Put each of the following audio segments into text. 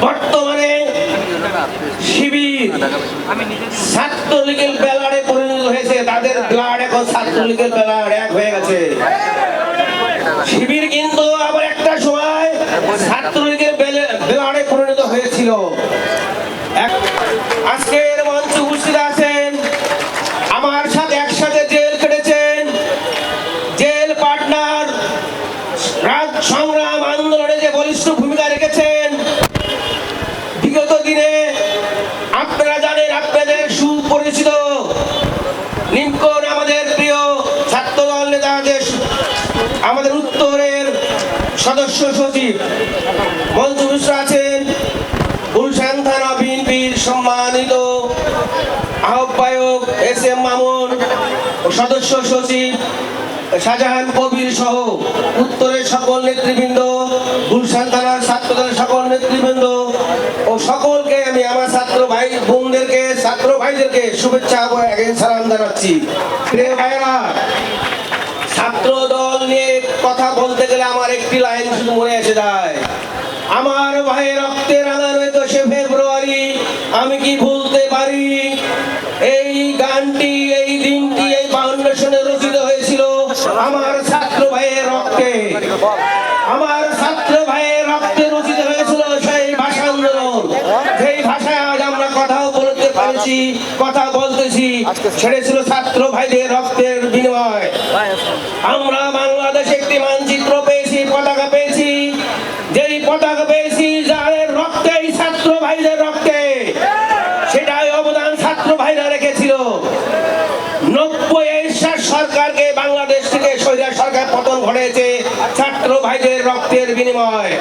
বর্তমানে শিবির ছাত্রলীগের ব্যালারে পরিণত হয়েছে। তাদের ব্লাড এখন ছাত্রলীগের ব্লাড এক হয়ে গেছে। শিবির কিন্তু আবার একটা সময় ছাত্রলীগের ব্লাডে পরিণত হয়েছিল এক- আজকের মঞ্চে উপস্থিত আছেন আমার সাথে একসাথে জেল কেটেছেন জেল পার্টনার রাজ সংগ্রাম আন্দোলনে যে বলিষ্ঠ ভূমিকা রেখেছেন বিগত দিনে আপনারা জানেন আপনাদের সুপরিচিত লিঙ্কন আমাদের প্রিয় ছাত্রদল নেতা যে আমাদের উত্তরের সদস্য সচিব মঞ্জু মিশ্র আছেন। গুলশান থানা বিএনপির সম্মানিত আহ্বায়ক এস এম মামুন সদস্য সচিব শাহজাহান কবির সহ উত্তরের সকল নেতৃবৃন্দ, গুলশান থানার ছাত্রদলের সকল নেতৃবৃন্দ ও সকলকে আমি আমার ছাত্র ভাই বোনদেরকে, ছাত্র ভাইদেরকে শুভেচ্ছা সালাম জানাচ্ছি। প্রিয় ভাইরা ছাত্র দল কথা বলতে গেলে আমার একটি লাইন শুধু মনে এসে যায়। আমার ভাইয়ের রক্তের আনার একুশে ফেব্রুয়ারি, আমি কি ভুলতে পারি? এই গানটি, এই দিনটি, এই ফাউন্ডেশনে রচিত হয়েছিল আমার ছাত্র ভাইয়ের রক্তে। আমার ছাত্র ভাইয়ের রক্তে রচিত হয়েছিল সেই ভাষা আন্দোলন। সেই ভাষায় আজ আমরা কথাও বলতে পারছি, কথা বলতেছি। ছেড়েছিল ছাত্র ভাইদের রক্তের বিনিময়। আমরা বাংলাদেশে একটি মানচিত্র পেয়েছি, পতাকা পেয়েছি। যেই পতাকা পেয়েছি, যাদের রক্তেই ছাত্র ভাইদের রক্তে, সেটাই অবদান ছাত্র ভাইরা রেখেছিল। নব্বই সরকারকে বাংলাদেশ থেকে সৈরা সরকার পতন ঘটেছে ছাত্র ভাইদের রক্তের বিনিময়।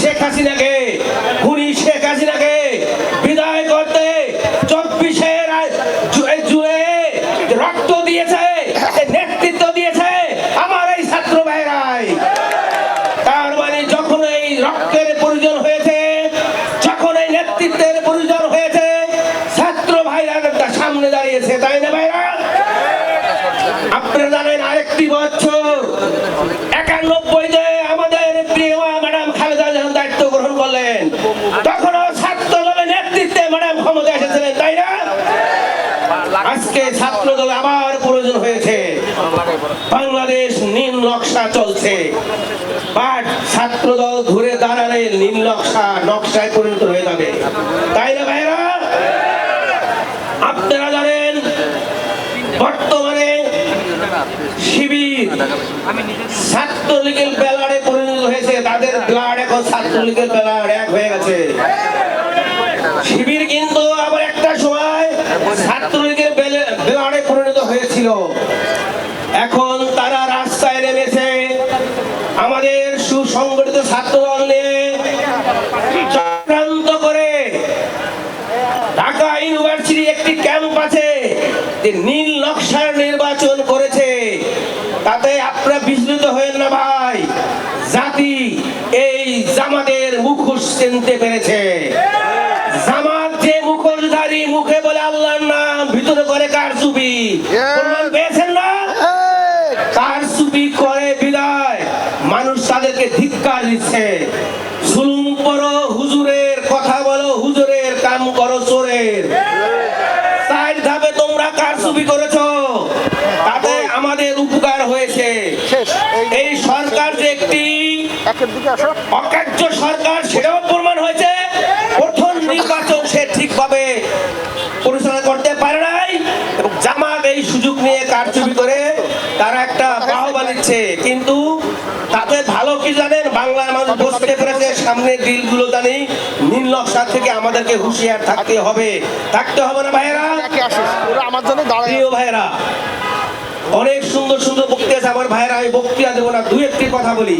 শেখ হাসিনাকে সামনে দাঁড়িয়েছে, তাই না ভাইরা? আপনারা জানেন আরেকটি বছর একানব্বইতে আমাদের প্রিয় ম্যাডাম খালেদা যখন দায়িত্ব গ্রহণ করলেন। তখনও আজকে ছাত্র আবার প্রয়োজন হয়েছে। বাংলাদেশ নীল নকশা চলছে। বাট ছাত্র দল ঘুরে দাঁড়ালে নীল নকশা, নকশায় পরিণত হয়ে যাবে। তাই না ভাইরা আপনারা জানেন বর্তমানে শিবির ছাত্রলীগের ব্যালারে পরিণত হয়েছে, তাদের ব্লাড এখন ছাত্রলীগের ব্লাড এক হয়ে গেছে। শিবির কিন্তু আবার একটা সময় ছাত্রলীগের পরিণত হয়েছিল। এখন তারা রাস্তায় নেমেছে। আমাদের সুসংগঠিত নিয়ে চক্রান্ত করে ঢাকা ইউনিভার্সিটি একটি ক্যাম্প আছে নীল নকশার নির্বাচন করেছে তাতে আপনারা বিস্মিত হয়েন না ভাই জাতি এই জামাতের মুখোশ চিনতে পেরেছে। জামাত যে মুখোশধারী মুখে বলে আল্লাহর নাম ভিতরে করে কার চুপি? প্রমাণ পেয়েছেন না? কার চুপি করে বিদায়? মানুষ তাদেরকে ধিক্কার দিচ্ছে। জুলুম করো হুজুরের কথা বলো হুজুরের কাম করো একের দিকে আসো। অকার্য সরকার সেটাও প্রমাণ হয়েছে। প্রথম নির্বাচন সে ঠিকভাবে পরিচালনা করতে পারে নাই এবং জামাত এই সুযোগ নিয়ে কারচুপি করে তারা একটা বাহবা নিচ্ছে কিন্তু তাতে ভালো কি জানেন? বাংলার মানুষ বসতে পেরেছে সামনে দিলগুলো জানি নীল নকশা থেকে আমাদেরকে হুঁশিয়ার থাকতে হবে। থাকতে হবে না ভাইয়েরা? আমার জন্য দাঁড়ায় ভাইয়েরা অনেক সুন্দর সুন্দর বক্তৃতা আছে। আমার ভাইয়েরা আমি বক্তৃতা দেবো না, দু একটি কথা বলি।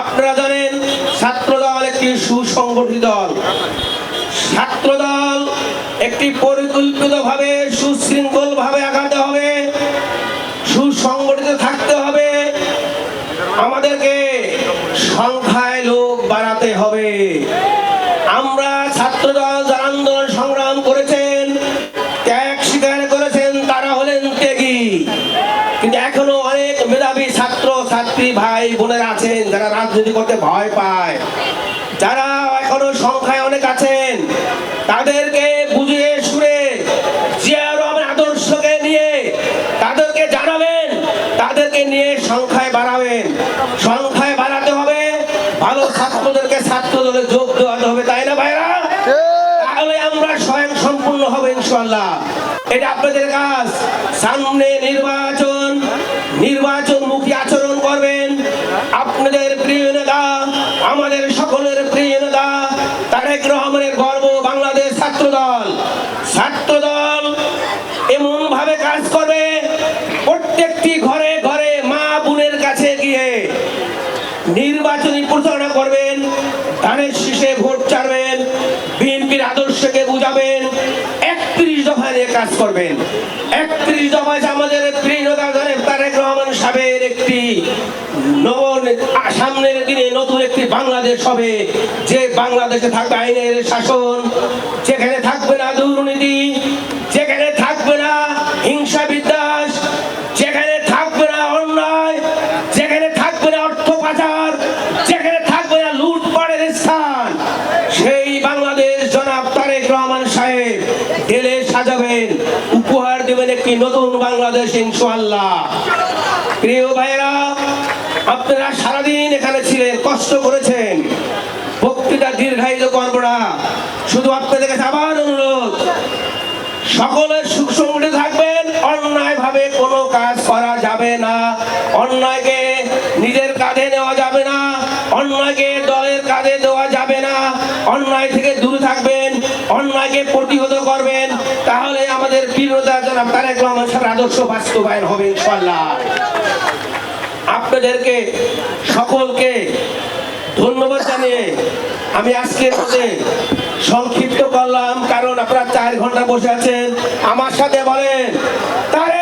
আপনারা জানেন, ছাত্র দল একটি সুসংগঠিত দল। ছাত্র দল একটি পরিকল্পিত ভাবে সুশৃঙ্খল ভাবে আগাতে হবে, সুসংগঠিত থাকতে হবে। আমাদেরকে সংখ্যায় এখনও অনেক মেধাবী ছাত্র, ছাত্রী ভাই বোনেরা আছেন, যারা রাজনীতি করতে ভয় পায়। যারা এখনও সংখ্যায় অনেক আছেন, তাদেরকে বুঝিয়ে শুনে আদর্শকে নিয়ে তাদেরকে জানাবেন, তাদেরকে নিয়ে সংখ্যায় বাড়াবেন। সংখ্যায় বাড়াতে হবে, ভালো ছাত্রদেরকে ছাত্র দলে যোগ দেওয়াতে হবে, তাই না ভাইরা? তাহলে আমরা স্বয়ং সম্পূর্ণ হবে ইনশাল্লাহ এটা আপনাদের কাজ। সামনে নির্বাচন নির্বাচন মুখী আচরণ করবেন। আপনাদের প্রিয় নেতা, আমাদের সকলের প্রিয় নেতা, তারেক রহমানের গর্ব বাংলাদেশ ছাত্র দল ছাত্র দল এমন ভাবে কাজ করবে, প্রত্যেকটি ঘরে ঘরে মা বোনের কাছে গিয়ে নির্বাচনী প্রচারণা করবেন, ধানের শীষে ভোট চাড়বেন বিএনপির আদর্শকে বুঝাবেন, একত্রিশ দফা নিয়ে কাজ করবেন। একত্রিশ দফায় আমাদের প্রিয় নেতা একটি সামনের দিনে নতুন একটি বাংলাদেশ হবে। যে বাংলাদেশে থাকবে আইনের শাসন, যেখানে থাকবে না দুর্নীতি, যেখানে থাকবে না হিংসা বিদ্বাস যেখানে থাকবে না অন্যায়, যেখানে থাকবে না অর্থ পাচার, যেখানে থাকবে না লুটপাটের স্থান। সেই বাংলাদেশ জনাব তারেক রহমান সাহেব এলে সাজাবেন, উপহার দেবেন একটি নতুন বাংলাদেশ, ইনশাআল্লাহ। প্রিয় ভাইরা আপনারা সারাদিন এখানে ছিলেন, কষ্ট করেছেন। বক্তৃতা দীর্ঘায়িত করব না। শুধু আপনাদের কাছে আবার অনুরোধ, সকলের সুখ সংগঠে থাকবেন অন্যায় ভাবে কোনো কাজ করা যাবে না। অন্যায়কে নিজের কাঁধে নেওয়া যাবে না, অন্যায়কে দলের কাঁধে দেওয়া যাবে না। অন্যায় থেকে দূরে থাকবেন, অন্যায়কে প্রতিহত করবেন, তাহলে আমাদের প্রিয়তা জনাব তারেক রহমান সাহেবের আদর্শ বাস্তবায়ন হবে ইনশাল্লাহ আপনাদেরকে সকলকে ধন্যবাদ জানিয়ে আমি আজকের মধ্যে সংক্ষিপ্ত করলাম, কারণ আপনারা চার ঘণ্টা বসে আছেন। আমার সাথে বলেন, তারেক